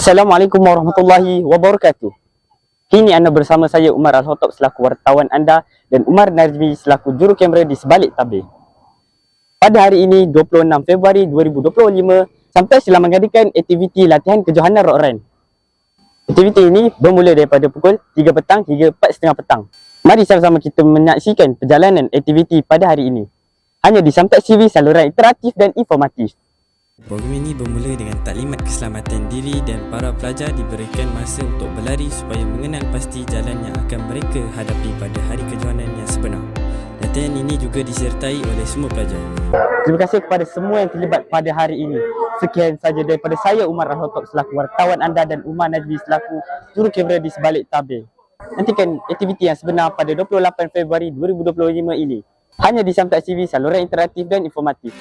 Assalamualaikum warahmatullahi wabarakatuh. Kini anda bersama saya Umar Al-Hotop selaku wartawan anda dan Umar Najmi selaku juru kamera di sebalik tabir. Pada hari ini 26 Februari 2025, sampai sila mengadakan aktiviti latihan kejohanan rock run. Aktiviti ini bermula daripada pukul 3 petang hingga 4.30 petang. Mari sama-sama kita menyaksikan perjalanan aktiviti pada hari ini. Hanya di Sampai CV saluran interaktif dan informatif. Program ini bermula dengan taklimat keselamatan diri dan para pelajar diberikan masa untuk berlari supaya mengenal pasti jalan yang akan mereka hadapi pada hari kejohanan yang sebenar. Latihan ini juga disertai oleh semua pelajar. Terima kasih kepada semua yang terlibat pada hari ini. Sekian saja daripada saya Umar Rahotop selaku wartawan anda dan Umar Najmi selaku juru kamera di sebalik tabir. Nantikan aktiviti yang sebenar pada 28 Februari 2025 ini. Hanya di Samtak TV, saluran interaktif dan informatif.